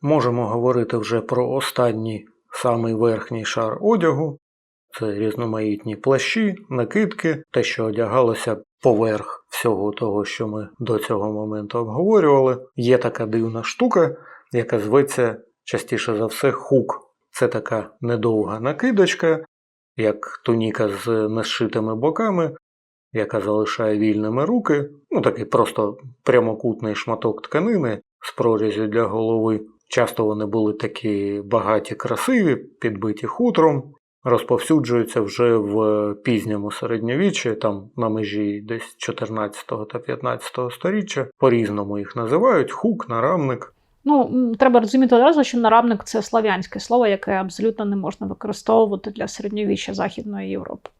Можемо говорити вже про останній самий верхній шар одягу. Це різноманітні плащі, накидки, те, що одягалося поверх всього того, що ми до цього моменту обговорювали. Є така дивна штука, яка зветься частіше за все хук. Це така недовга накидочка, як туніка з нешитими боками, яка залишає вільними руки. Ну, такий просто прямокутний шматок тканини з прорізю для голови. Часто вони були такі багаті, красиві, підбиті хутром, розповсюджуються вже в пізньому середньовіччі, там на межі десь 14 та 15 століття. По-різному їх називають хук, нарамник. Ну, треба розуміти одразу, що нарамник це слав'янське слово, яке абсолютно не можна використовувати для середньовіччя Західної Європи.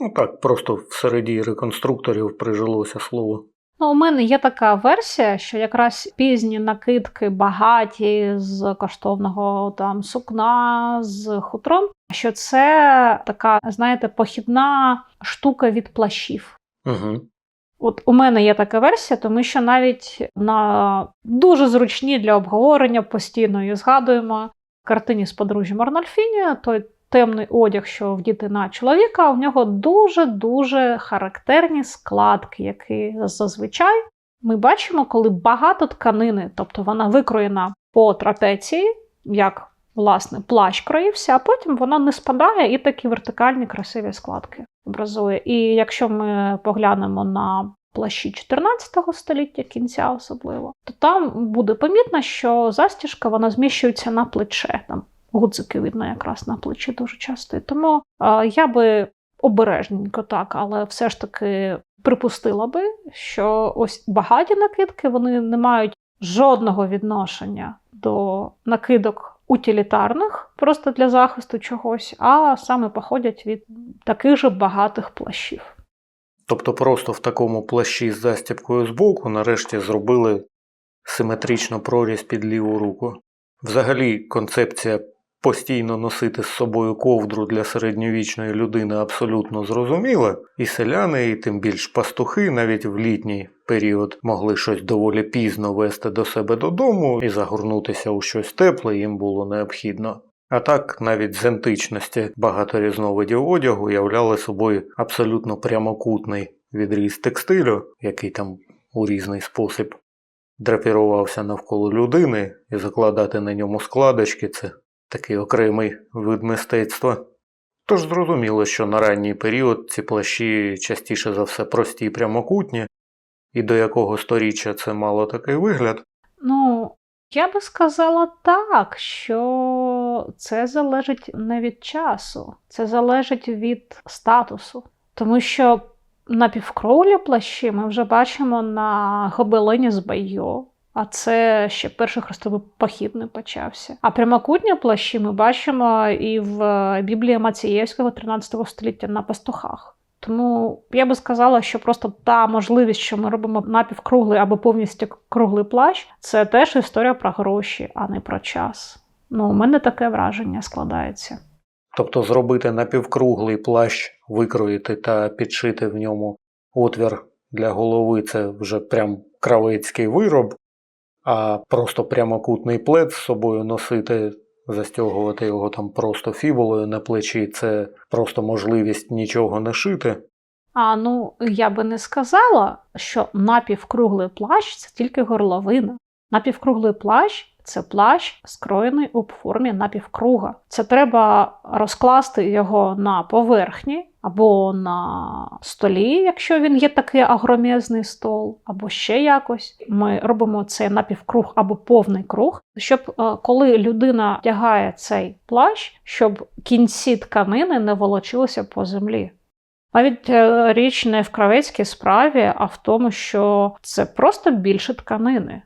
Ну так, просто в середі реконструкторів прижилося слово. Ну, у мене є така версія, що якраз пізні накидки багаті з коштовного там сукна з хутром, що це така, знаєте, похідна штука від плащів. Угу. От у мене є така версія, тому що навіть на дуже зручні для обговорення постійно її згадуємо картині з подружжям Арнольфіні, той темний одяг, що вдіти на чоловіка, у нього дуже-дуже характерні складки, які зазвичай ми бачимо, коли багато тканини, тобто вона викроєна по трапеції, як власне плащ кроївся, а потім вона не спадає і такі вертикальні красиві складки образує. І якщо ми поглянемо на плащі 14 століття, кінця особливо, то там буде помітно, що застіжка вона зміщується на плече. Там гудзики видно якраз на плечі дуже часто. І Тому я би обережненько так, але все ж таки припустила би, що ось багаті накидки вони не мають жодного відношення до накидок утилітарних, просто для захисту чогось, а саме походять від таких же багатих плащів. Тобто просто в такому плащі з застібкою збоку нарешті зробили симетрично проріз під ліву руку. Взагалі, концепція постійно носити з собою ковдру для середньовічної людини абсолютно зрозуміла, і селяни, і тим більш пастухи навіть в літній період могли щось доволі пізно вести до себе додому і загорнутися у щось тепле їм було необхідно. А так, навіть з античності багато різновидів одягу являли собою абсолютно прямокутний відріз текстилю, який там у різний спосіб драпірувався навколо людини, і закладати на ньому складочки це такий окремий вид мистецтва. Тож зрозуміло, що на ранній період ці плащі частіше за все прості й прямокутні, і до якого сторіччя це мало такий вигляд. Ну, я би сказала так, що це залежить не від часу, це залежить від статусу. Тому що на напівкровлі плащі ми вже бачимо на гобелені з Байо, а це ще перший хрестовий похід не почався. А прямокутні плащі ми бачимо і в Біблії Мацієвського 13 століття на пастухах. Тому я би сказала, що просто та можливість, що ми робимо напівкруглий або повністю круглий плащ, це теж історія про гроші, а не про час. Ну, у мене таке враження складається. Тобто зробити напівкруглий плащ, викроїти та підшити в ньому отвір для голови це вже прям кравецький вироб, а просто прямокутний плед з собою носити, застягувати його там просто фібулою на плечі це просто можливість нічого не шити. А ну, я би не сказала, що напівкруглий плащ це тільки горловина. Напівкруглий плащ це плащ, скроєний у формі напівкруга. Це треба розкласти його на поверхні або на столі, якщо він є такий агромезний стол, або ще якось. Ми робимо цей напівкруг або повний круг, щоб е, коли людина вдягає цей плащ, щоб кінці тканини не волочилися по землі. Навіть е, річ не в кравецькій справі, а в тому, що це просто більше тканини.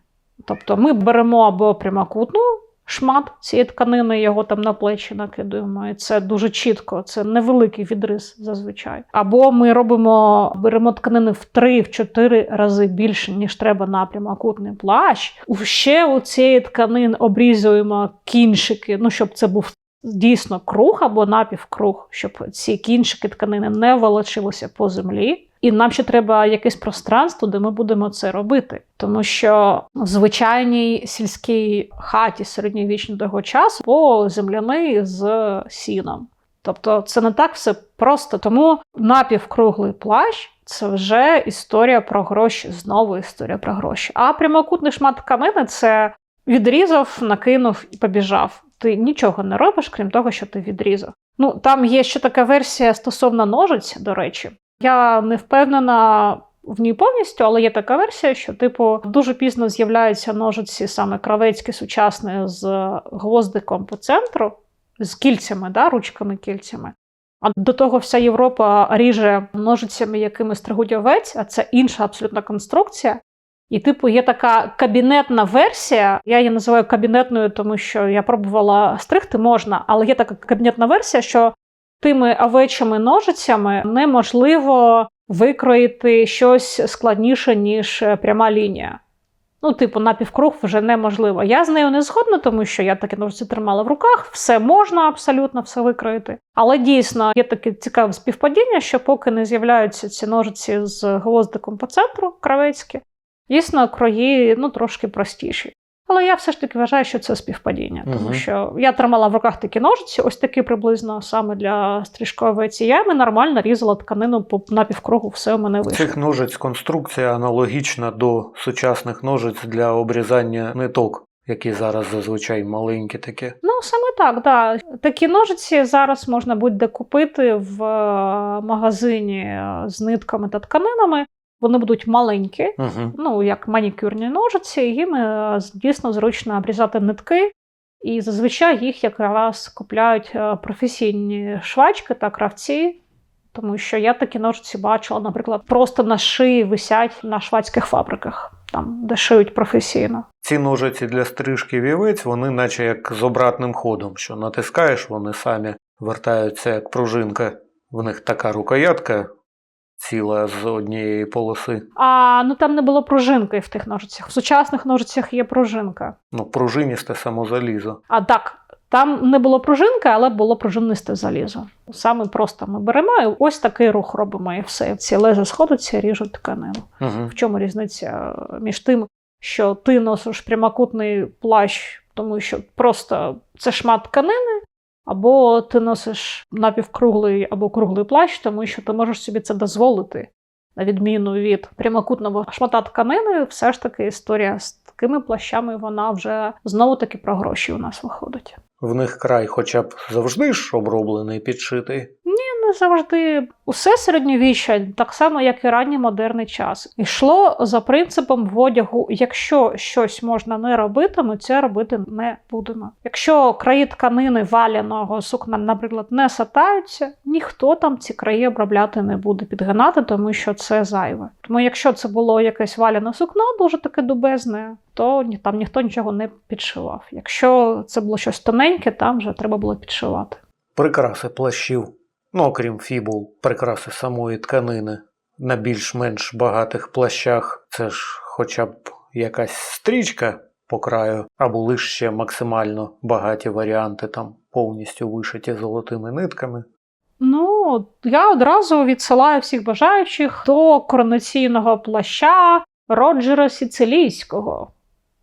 Тобто ми беремо або прямокутну шмат цієї тканини, його там на плечі накидуємо, і це дуже чітко, це невеликий відріз зазвичай. Або ми робимо, беремо тканини в 3-4 рази більше, ніж треба на прямокутний плащ. Ще у цієї тканини обрізуємо кінчики, ну щоб це був. Дійсно, круг або напівкруг, щоб ці кінчики тканини не волочилися по землі. І нам ще треба якесь пространство, де ми будемо це робити. Тому що в звичайній сільській хаті середньовічного того часу по земляний з сіном. Тобто це не так все просто. Тому напівкруглий плащ це вже історія про гроші, знову історія про гроші. А прямокутний шмат тканини це відрізав, накинув і побіжав. Ти нічого не робиш, крім того, що ти відрізав. Ну там є ще така версія стосовно ножиць, до речі. Я не впевнена в ній повністю, але є така версія, що, типу, дуже пізно з'являються ножиці саме кравецькі сучасні з гвоздиком по центру, з кільцями, да, ручками кільцями. А до того вся Європа ріже ножицями, якими стригуть овець, а це інша абсолютно конструкція. І, типу, є така кабінетна версія. Я її називаю кабінетною, тому що я пробувала стригти можна, але є така кабінетна версія, що тими овечими ножицями неможливо викроїти щось складніше, ніж пряма лінія. Ну, типу, напівкруг вже неможливо. Я з нею не згодна, тому що я такі ножиці тримала в руках, все можна абсолютно все викроїти. Але дійсно є таке цікаве співпадіння, що поки не з'являються ці ножиці з гвоздиком по центру кравецькі, дійсно крої ну, трошки простіші. Але я все ж таки вважаю, що це співпадіння, тому Мгм. що я тримала в руках такі ножиці, ось такі приблизно саме для стрижкової ці. Я ми нормально різала тканину по напівкругу, все у мене вийшло. Цих ножиць конструкція аналогічна до сучасних ножиць для обрізання ниток, які зараз зазвичай маленькі такі. Ну, саме так, да. Такі ножиці зараз можна будь-де купити в е, магазині з нитками та тканинами. Вони будуть маленькі, Угу. ну як манікюрні ножиці, і їм е, дійсно зручно обрізати нитки. І зазвичай їх якраз купляють е, професійні швачки та кравці, тому що я такі ножиці бачила, наприклад, просто на шиї висять на швадських фабриках, там де шиють професійно. Ці ножиці для стрижки вівець, вони наче як з обратним ходом, що натискаєш, вони самі вертаються як пружинка. В них така рукоятка ціла з однієї полоси. А ну там не було пружинки в тих ножицях. В сучасних ножицях є пружинка. Ну, пружиністе само залізо. А так, там не було пружинки, але було пружинисте залізо. Саме просто ми беремо і ось такий рух робимо, і все. Ці леза сходяться, ріжуть тканину. Угу. В чому різниця між тим, що ти носиш прямокутний плащ, тому що просто це шмат тканини, або ти носиш напівкруглий або круглий плащ, тому що ти можеш собі це дозволити. На відміну від прямокутного шмата тканини, все ж таки історія з такими плащами, вона вже знову таки про гроші у нас виходить. В них край хоча б завжди ж оброблений, підшитий. Не завжди усе середньовіччя, так само як і ранній модерний час, йшло за принципом в одягу: якщо щось можна не робити, ми це робити не будемо. Якщо краї тканини валяного сукна, наприклад, не сатаються, ніхто там ці краї обробляти не буде підгинати, тому що це зайве. Тому якщо це було якесь валяне сукно, дуже таке дубезне, то там ніхто нічого не підшивав. Якщо це було щось тоненьке, там вже треба було підшивати. Прикраси плащів, ну окрім фібул, прикраси самої тканини. На більш-менш багатих плащах це ж хоча б якась стрічка по краю, а були ж ще максимально багаті варіанти, там повністю вишиті золотими нитками. Ну, я одразу відсилаю всіх бажаючих до коронаційного плаща Роджера Сіцилійського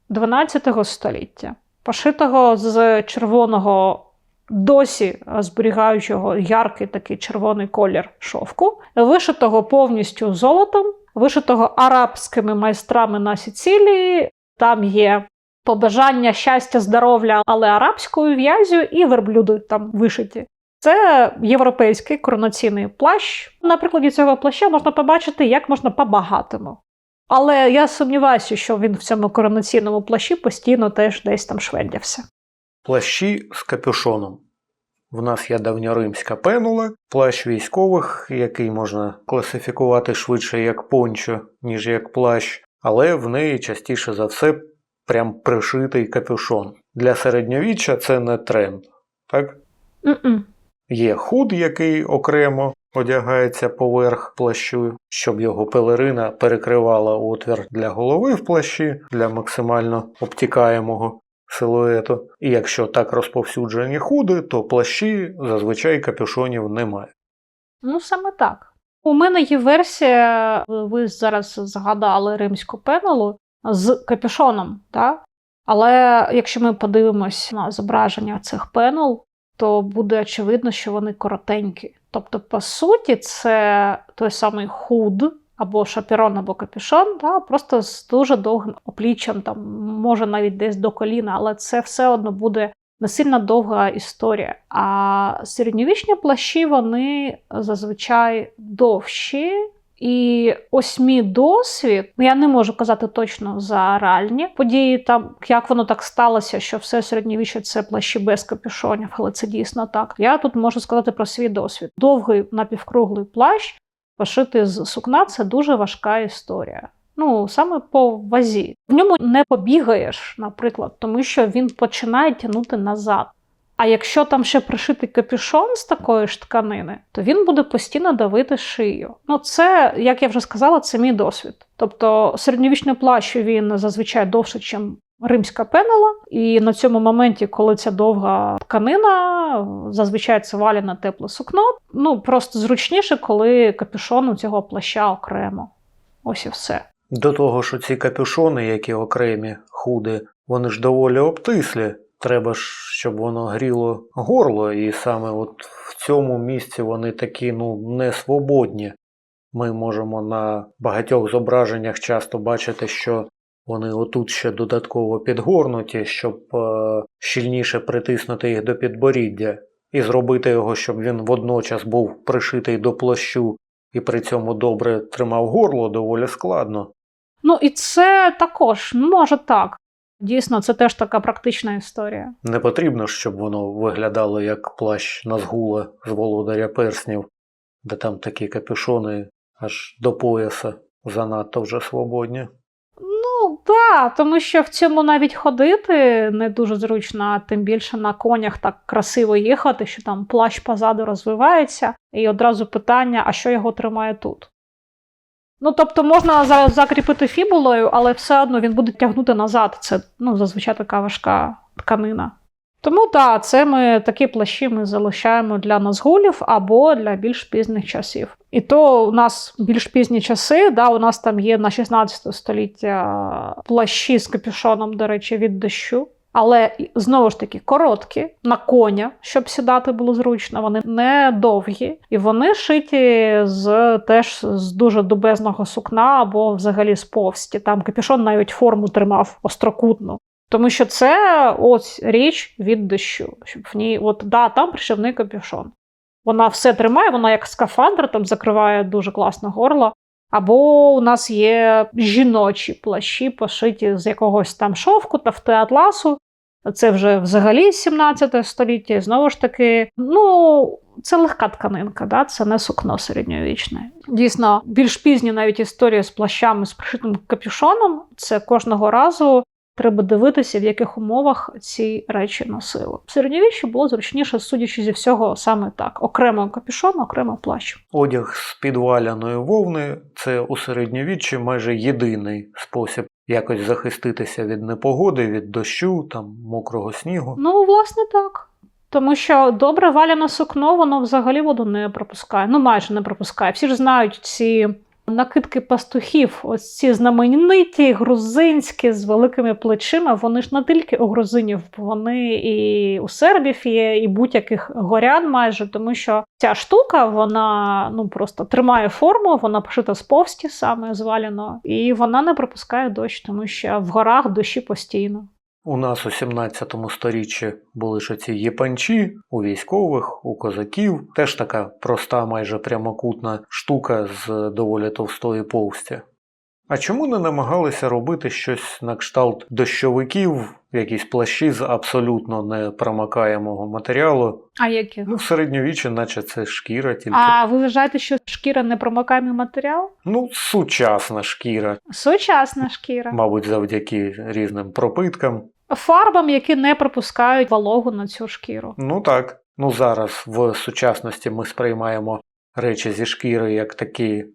12 століття, пошитого з червоного, досі зберігаючого яркий такий червоний колір шовку, вишитого повністю золотом, вишитого арабськими майстрами на Сіцилії. Там є побажання щастя, здоров'я, але арабською в'язю, і верблюди там вишиті. Це європейський коронаційний плащ. На прикладі цього плаща можна побачити, як можна по-багатому. Але я сумніваюся, що він в цьому коронаційному плащі постійно теж десь там швендявся. Плащі з капюшоном. В нас є давньоримська пенула, плащ військових, який можна класифікувати швидше як пончо, ніж як плащ, але в неї частіше за все прям пришитий капюшон. Для середньовіччя це не тренд. Так? М-м. Є худ, який окремо одягається поверх плащу, щоб його пелерина перекривала отвір для голови в плащі для максимально обтікаємого силуету. І якщо так розповсюджені худи, то плащі зазвичай капюшонів немає. Ну, саме так. У мене є версія, ви зараз згадали римську пенелу з капюшоном, так? але якщо ми подивимось на зображення цих пенел, то буде очевидно, що вони коротенькі. Тобто, по суті, це той самий худ або шапірон, або капюшон, да? просто з дуже довгим опліччям, там, може навіть десь до коліна, але це все одно буде не сильно довга історія. А середньовічні плащі вони зазвичай довші. І ось мій досвід, я не можу казати точно за реальні події, там як воно так сталося, що все середньовіччя це плащі без капюшонів, але це дійсно так. Я тут можу сказати про свій досвід. Довгий напівкруглий плащ пошити з сукна це дуже важка історія. Ну, саме по вазі. В ньому не побігаєш, наприклад, тому що він починає тягнути назад. А якщо там ще пришитий капюшон з такої ж тканини, то він буде постійно давити шию. Ну, це, як я вже сказала, це мій досвід. Тобто середньовічний плащ він зазвичай довше, ніж римська пенела. І на цьому моменті, коли ця довга тканина, зазвичай це валяне тепле сукно. Ну просто зручніше, коли капюшон у цього плаща окремо. Ось і все. До того ж, ці капюшони, які окремі худи, вони ж доволі обтислі. Треба ж, щоб воно гріло горло, і саме от в цьому місці вони такі ну, не свободні. Ми можемо на багатьох зображеннях часто бачити, що вони отут ще додатково підгорнуті, щоб е, щільніше притиснути їх до підборіддя, і зробити його, щоб він водночас був пришитий до плащу і при цьому добре тримав горло, доволі складно. Ну і це також може так. Дійсно, це теж така практична історія. Не потрібно, щоб воно виглядало як плащ Назгула з володаря перснів, де там такі капюшони аж до пояса занадто вже свободні. Так, тому що в цьому навіть ходити не дуже зручно, а тим більше на конях так красиво їхати, що там плащ позаду розвивається, і одразу питання, а що його тримає тут? Ну, тобто можна за- закріпити фібулою, але все одно він буде тягнути назад. Це ну, зазвичай така важка тканина. Тому так, це ми такі плащі ми залишаємо для назгулів або для більш пізніх часів. І то у нас більш пізні часи, да, у нас там є на 16 століття плащі з капюшоном, до речі, від дощу. Але знову ж таки короткі на коня, щоб сідати було зручно. Вони не довгі, і вони шиті з теж з дуже дубезного сукна або взагалі з повсті. Там капюшон навіть форму тримав острокутну. Тому що це ось річ від дощу, щоб в ній, от да, там пришивний капюшон. Вона все тримає, вона як скафандр, там закриває дуже класно горло. Або у нас є жіночі плащі, пошиті з якогось там шовку та атласу. Це вже взагалі 17 століття. Знову ж таки, ну, це легка тканинка, да? це не сукно середньовічне. Дійсно, більш пізні навіть історії з плащами з пришитим капюшоном. Це кожного разу треба дивитися, в яких умовах ці речі носили. В середньовіччі було зручніше, судячи зі всього, саме так: окремо капюшон, окремо плащ. Одяг з підваляної вовни це у середньовіччі майже єдиний спосіб якось захиститися від непогоди, від дощу, там мокрого снігу. Ну, власне, так. Тому що добре валяне сукно, воно взагалі воду не пропускає. Ну, майже не пропускає. Всі ж знають ці накидки пастухів, ось ці знамениті грузинські з великими плечима. Вони ж не тільки у грузинів, вони і у сербів є, і будь-яких горян майже, тому що ця штука, вона ну просто тримає форму, вона пошита з повсті саме зваляно, і вона не пропускає дощ, тому що в горах дощі постійно. У нас у 17 сторіччі були ж ці єпанчі у військових, у козаків. Теж така проста, майже прямокутна штука з доволі товстої повсті. А чому не намагалися робити щось на кшталт дощовиків, якісь плащі з абсолютно непромакаємого матеріалу? А які? Ну, в середньовіччі, наче це шкіра тільки. А ви вважаєте, що шкіра непромокаємий матеріал? Ну, сучасна шкіра, Сучасна шкіра. мабуть, завдяки різним пропиткам. Фарбам, які не пропускають вологу на цю шкіру. Ну так. Ну зараз в сучасності ми сприймаємо речі зі шкіри як такі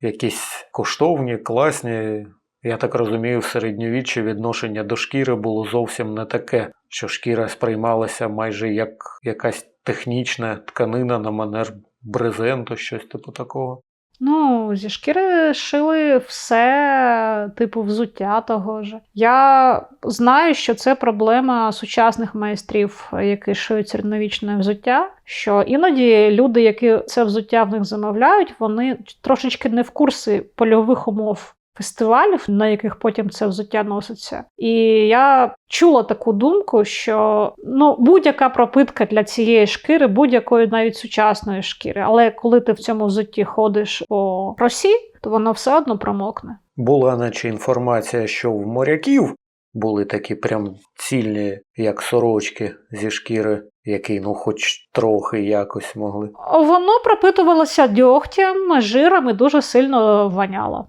якісь коштовні, класні. Я так розумію, в середньовіччі відношення до шкіри було зовсім не таке, що шкіра сприймалася майже як якась технічна тканина на манер брезенту, щось типу такого. Ну, зі шкіри шили все, типу, взуття того ж. Я знаю, що це проблема сучасних майстрів, які шиють середньовічне взуття. Що іноді люди, які це взуття в них замовляють, вони трошечки не в курсі польових умов фестивалів, на яких потім це взуття носиться. І я чула таку думку, що ну, будь-яка пропитка для цієї шкіри, будь-якої навіть сучасної шкіри, але коли ти в цьому взутті ходиш по росі, то воно все одно промокне. Була наче інформація, що в моряків були такі прям цільні, як сорочки зі шкіри, які ну хоч трохи якось могли. Воно пропитувалося дьогтям, жиром і дуже сильно воняло.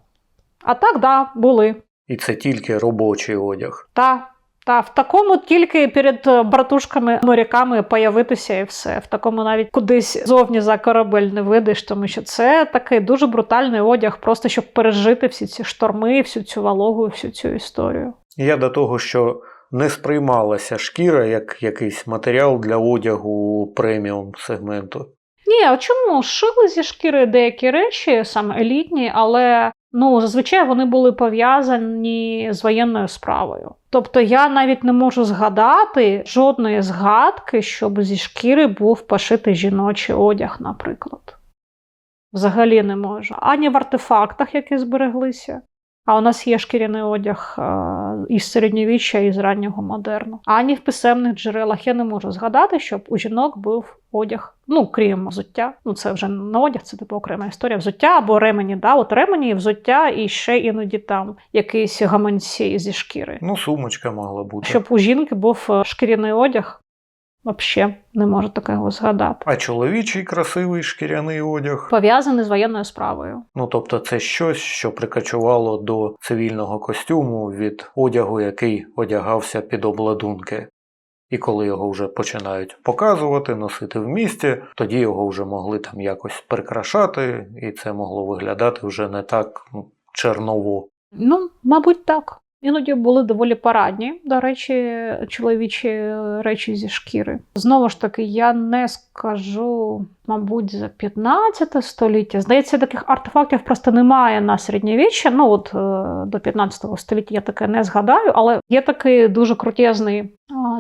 А так, да, були. І це тільки робочий одяг. Та, та, в такому тільки перед братушками моряками появитися і все. В такому навіть кудись зовні за корабель не видиш, тому що це такий дуже брутальний одяг, просто щоб пережити всі ці шторми, всю цю вологу, всю цю історію. Я до того, що не сприймалася шкіра як якийсь матеріал для одягу преміум сегменту. Ні, а чому шили зі шкіри деякі речі, саме елітні, але ну зазвичай вони були пов'язані з воєнною справою. Тобто я навіть не можу згадати жодної згадки, щоб зі шкіри був пошитий жіночий одяг, наприклад. Взагалі не можу. Ані в артефактах, які збереглися. А у нас є шкіряний одяг із середньовіччя і з раннього модерну. Ані в писемних джерелах я не можу згадати, щоб у жінок був одяг, ну крім взуття. Ну це вже не одяг, це типу окрема історія. Взуття або ремені. Да? От ремені, взуття і ще іноді там якісь гаманці зі шкіри. Ну, сумочка могла бути. Щоб у жінки був е, шкіряний одяг, взагалі не можу такого згадати. А чоловічий красивий шкіряний одяг. Пов'язаний з воєнною справою. Ну, тобто, це щось, що прикачувало до цивільного костюму від одягу, який одягався під обладунки. І коли його вже починають показувати, носити в місті, тоді його вже могли там якось прикрашати, і це могло виглядати вже не так ну, черново. Ну, мабуть, так. Іноді були доволі парадні, до речі, чоловічі речі зі шкіри. Знову ж таки, я не скажу, мабуть, за 15 століття. Здається, таких артефактів просто немає на середньовіччя. Ну, от е, до 15 століття я таке не згадаю, але є такий дуже крутезний е,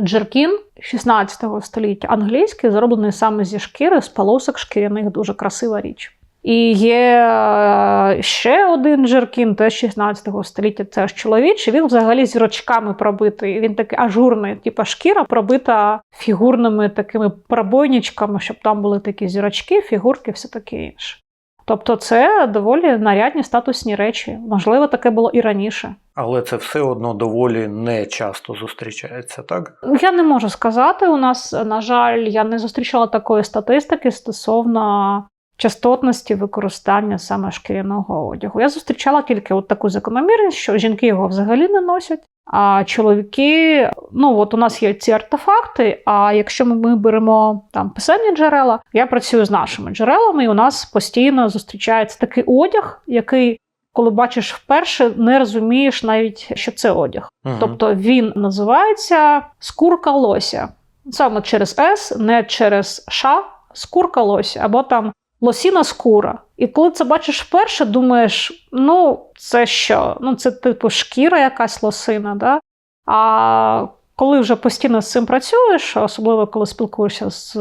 джеркін 16 століття, англійський, зроблений саме зі шкіри, з полосок шкіряних, дуже красива річ. І є е, ще один джеркін, теж 16 століття, це ж чоловічий. Він взагалі зірочками пробитий. Він такий ажурний, типу шкіра пробита фігурними такими пробойничками, щоб там були такі зірочки, фігурки, все таке інше. Тобто це доволі нарядні статусні речі. Можливо, таке було і раніше. Але це все одно доволі не часто зустрічається, так? Я не можу сказати. У нас, на жаль, я не зустрічала такої статистики стосовно частотності використання саме шкіряного одягу. Я зустрічала тільки от таку закономірність, що жінки його взагалі не носять. А чоловіки, ну от у нас є ці артефакти. А якщо ми беремо там писемні джерела, я працюю з нашими джерелами, і у нас постійно зустрічається такий одяг, який, коли бачиш вперше, не розумієш навіть, що це одяг. Угу. Тобто він називається скурка лося. Саме через С, не через Ш, скурка лося, або там лосіна скура. І коли це бачиш вперше, думаєш, ну, це що? Ну, це типу шкіра якась лосина. Да? А коли вже постійно з цим працюєш, особливо коли спілкуєшся з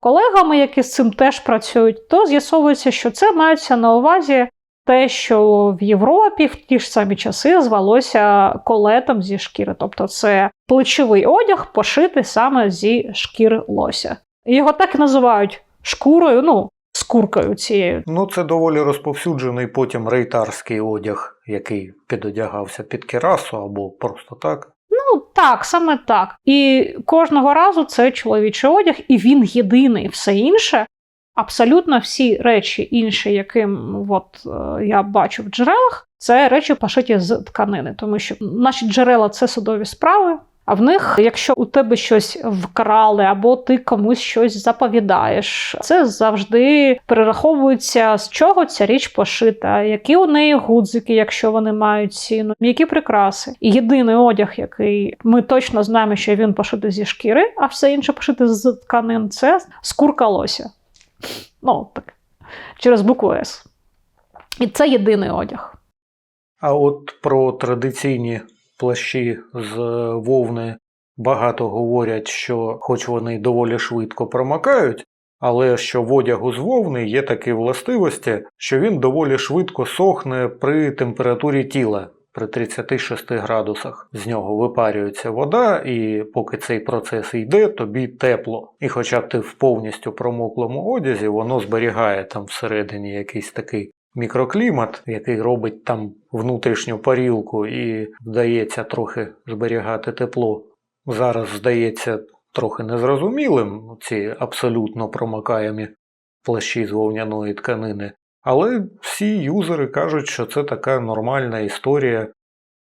колегами, які з цим теж працюють, то з'ясовується, що це мається на увазі те, що в Європі в ті ж самі часи звалося колетом зі шкіри. Тобто це плечовий одяг пошитий саме зі шкіри лося. Його так і називають шкурою, ну, скуркою цією. Ну, це доволі розповсюджений потім рейтарський одяг, який підодягався під керасу або просто так. Ну, так, саме так. І кожного разу це чоловічий одяг, і він єдиний, все інше. Абсолютно всі речі інші, яким от, е, я бачу в джерелах, це речі пошиті з тканини, тому що наші джерела це судові справи. А в них, якщо у тебе щось вкрали, або ти комусь щось заповідаєш, це завжди перераховується, з чого ця річ пошита, які у неї гудзики, якщо вони мають ціну, які прикраси. І єдиний одяг, який ми точно знаємо, що він пошитий зі шкіри, а все інше пошите з тканин, це скурка лося. Ну, так, через букву С. І це єдиний одяг. А от про традиційні плащі з вовни багато говорять, що хоч вони доволі швидко промокають, але що в одягу з вовни є такі властивості, що він доволі швидко сохне при температурі тіла. При 36 градусах з нього випарюється вода, і поки цей процес йде, тобі тепло. І хоча ти в повністю промоклому одязі, воно зберігає там всередині якийсь такий мікроклімат, який робить там внутрішню парілку і вдається трохи зберігати тепло. Зараз здається трохи незрозумілим ці абсолютно промокаємі плащі з вовняної тканини. Але всі юзери кажуть, що це така нормальна історія,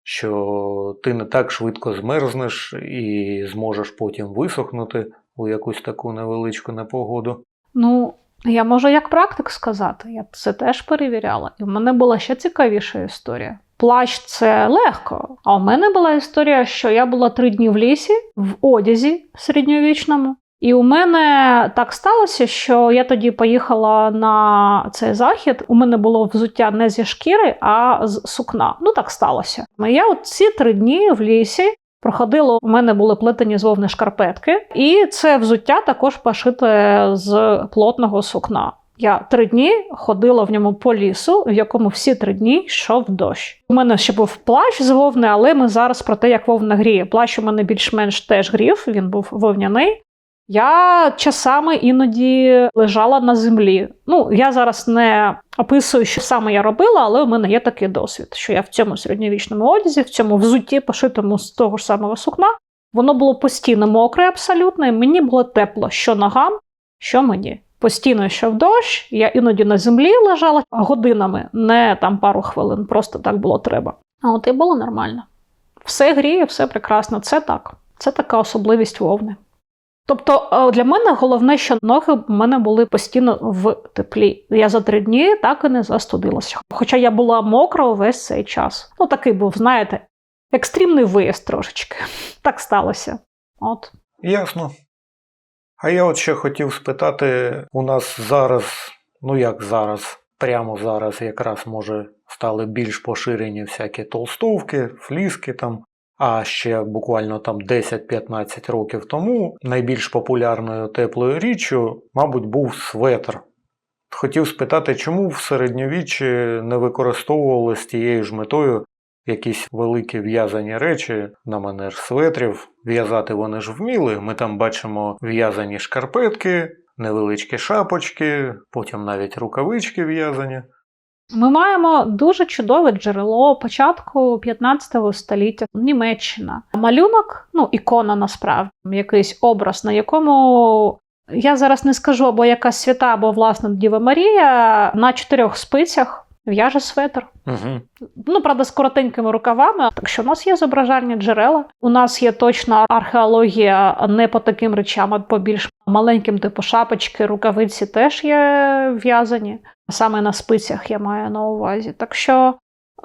що ти не так швидко змерзнеш і зможеш потім висохнути у якусь таку невеличку непогоду. Ну, я можу як практик сказати, я це теж перевіряла. І в мене була ще цікавіша історія. Плащ це легко. А у мене була історія, що я була три дні в лісі в одязі середньовічному. І у мене так сталося, що я тоді поїхала на цей захід. У мене було взуття не зі шкіри, а з сукна. Ну так сталося. Я от ці три дні в лісі проходила. У мене були плетені з вовни шкарпетки, і це взуття також пошите з плотного сукна. Я три дні ходила в ньому по лісу, в якому всі три дні йшов дощ. У мене ще був плащ з вовни, але ми зараз про те, як вовна гріє. Плащ у мене більш-менш теж грів, він був вовняний. Я часами іноді лежала на землі. Ну, я зараз не описую, що саме я робила, але у мене є такий досвід, що я в цьому середньовічному одязі, в цьому взутті, пошитому з того ж самого сукна, воно було постійно мокре абсолютно, і мені було тепло, що ногам, що мені. Постійно йшов дощ, я іноді на землі лежала годинами, не там пару хвилин, просто так було треба. А от і було нормально. Все гріє, все прекрасно. Це так. Це така особливість вовни. Тобто е, для мене головне, що ноги в мене були постійно в теплі. Я за три дні так і не застудилася. Хоча я була мокра увесь цей час. Ну, такий був, знаєте, екстремний виїзд трошечки. Так сталося. От. Ясно. А я от ще хотів спитати, у нас зараз, ну як зараз, прямо зараз якраз може стали більш поширені всякі толстовки, фліски там. А ще буквально там 10-15 років тому найбільш популярною теплою річчю, мабуть, був светр. Хотів спитати, чому в середньовіччі не використовували з тією ж метою якісь великі в'язані речі на манер светрів. В'язати вони ж вміли. Ми там бачимо в'язані шкарпетки, невеличкі шапочки, потім навіть рукавички в'язані. Ми маємо дуже чудове джерело початку 15 століття Німеччина. Малюнок, ну ікона насправді, якийсь образ, на якому я зараз не скажу, або якась свята, або власне Діва Марія на чотирьох спицях в'яже светр. Угу. Ну, правда, з коротенькими рукавами. Так що у нас є зображальні джерела. У нас є точна археологія не по таким речам, а по більш маленьким, типу шапочки, рукавиці теж є в'язані. Саме на спицях я маю на увазі. Так що,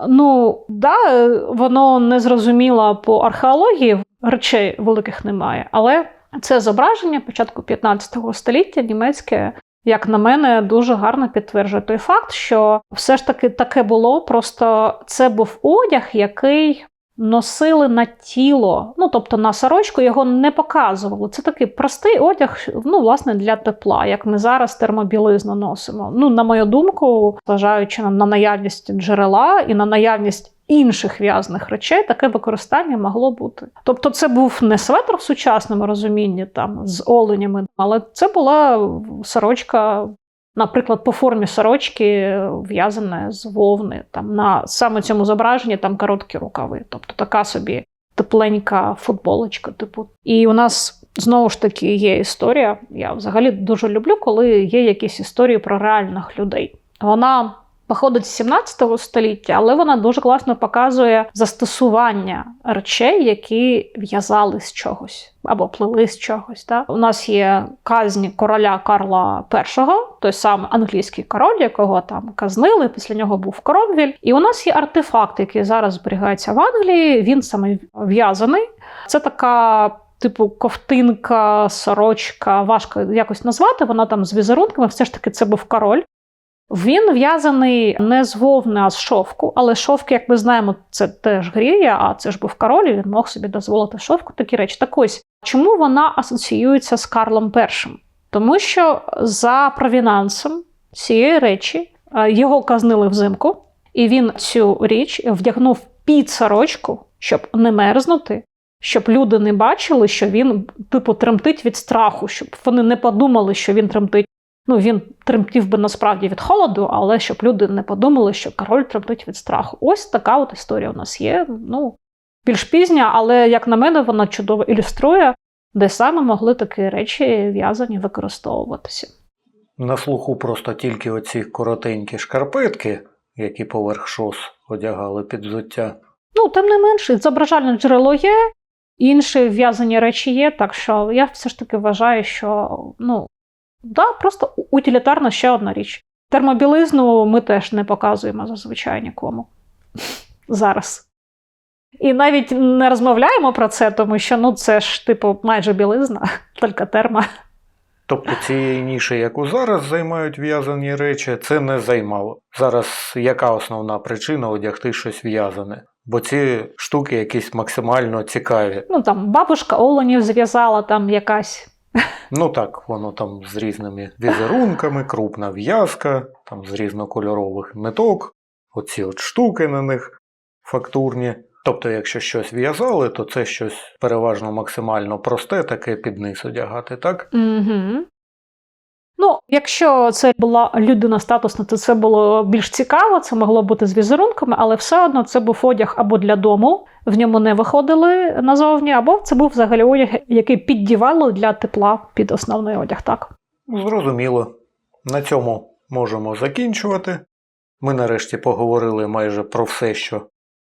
ну, да, воно не зрозуміло по археології, речей великих немає. Але це зображення початку 15 століття німецьке як на мене, дуже гарно підтверджує той факт, що все ж таки таке було. Просто це був одяг, який носили на тіло, ну тобто на сорочку його не показували. Це такий простий одяг, ну, власне, для тепла, як ми зараз термобілизну носимо. Ну, на мою думку, зважаючи на наявність джерела і на наявність. Інших в'язних речей таке використання могло бути. Тобто, це був не светр в сучасному розумінні там з оленями, але це була сорочка, наприклад, по формі сорочки в'язане з вовни. Там на саме цьому зображенні там короткі рукави. Тобто така собі тепленька футболочка. Типу. І у нас знову ж таки є історія. Я взагалі дуже люблю, коли є якісь історії про реальних людей. Вона походить з 17 століття, але вона дуже класно показує застосування речей, які в'язали з чогось або плели з чогось. Так? У нас є казні короля Карла І, той самий англійський король, якого там казнили. Після нього був Кромвіль. І у нас є артефакт, який зараз зберігається в Англії. Він саме в'язаний. Це така. Типу ковтинка, сорочка, важко якось назвати. Вона там з візерунками, все ж таки це був король. Він в'язаний не з вовни, а з шовку. Але шовк, як ми знаємо, це теж гріє, а це ж був король, і він мог собі дозволити шовку такі речі. Так ось, чому вона асоціюється з Карлом І? Тому що за провінансом цієї речі е, його казнили взимку, і він цю річ вдягнув під сорочку, щоб не мерзнути, щоб люди не бачили, що він, типу, тремтить від страху, щоб вони не подумали, що він тремтить. Ну, він тремтів би насправді від холоду, але щоб люди не подумали, що король тремтить від страху. Ось така от історія у нас є. Ну, більш пізня, але, як на мене, вона чудово ілюструє, де саме могли такі речі в'язані використовуватися. На слуху просто тільки оці коротенькі шкарпетки, які поверх шос одягали під взуття. Ну, тим не менше, зображальне джерело є, інші в'язані речі є, так що я все ж таки вважаю, що ну, да, просто утилітарна ще одна річ. Термобілизну ми теж не показуємо зазвичай нікому зараз. І навіть не розмовляємо про це, тому що ну, це ж, типу, майже білизна, тільки терма. Тобто цієї ніші, яку зараз займають в'язані речі, це не займало. Зараз яка основна причина одягти щось в'язане? Бо ці штуки якісь максимально цікаві. Ну, там бабушка Оленів зв'язала там якась. Ну так, воно там з різними візерунками, крупна в'язка, там з різнокольорових ниток, оці от штуки на них фактурні. Тобто, якщо щось в'язали, то це щось переважно максимально просте, таке під низ одягати, так? Угу. Ну, якщо це була людина статусна, то це було більш цікаво, це могло бути з візерунками, але все одно це був одяг або для дому, в ньому не виходили назовні, або це був взагалі одяг, який піддівали для тепла під основний одяг, так? Зрозуміло. На цьому можемо закінчувати. Ми нарешті поговорили майже про все, що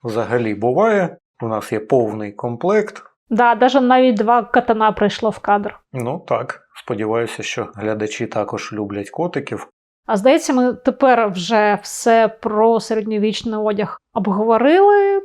взагалі буває. У нас є повний комплект. Да, навіть навіть два катана прийшло в кадр. Ну так, сподіваюся, що глядачі також люблять котиків. А здається, ми тепер вже все про середньовічний одяг обговорили.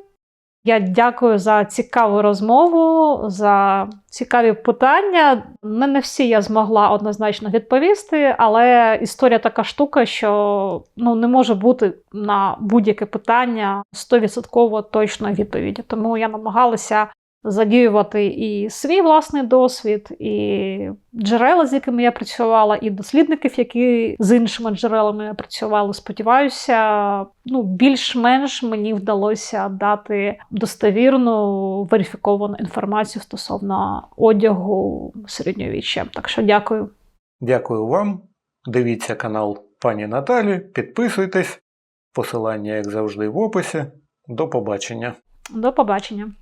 Я дякую за цікаву розмову, за цікаві питання. Не на всі я змогла однозначно відповісти, але історія така штука, що ну, не може бути на будь-яке питання 100% точної відповіді. Тому я намагалася задіювати і свій власний досвід, і джерела, з якими я працювала, і дослідників, які з іншими джерелами працювали. Сподіваюся, ну більш-менш мені вдалося дати достовірну верифіковану інформацію стосовно одягу середньовіччя. Так що дякую. Дякую вам. Дивіться канал пані Наталі, підписуйтесь. Посилання, як завжди, в описі. До побачення. До побачення.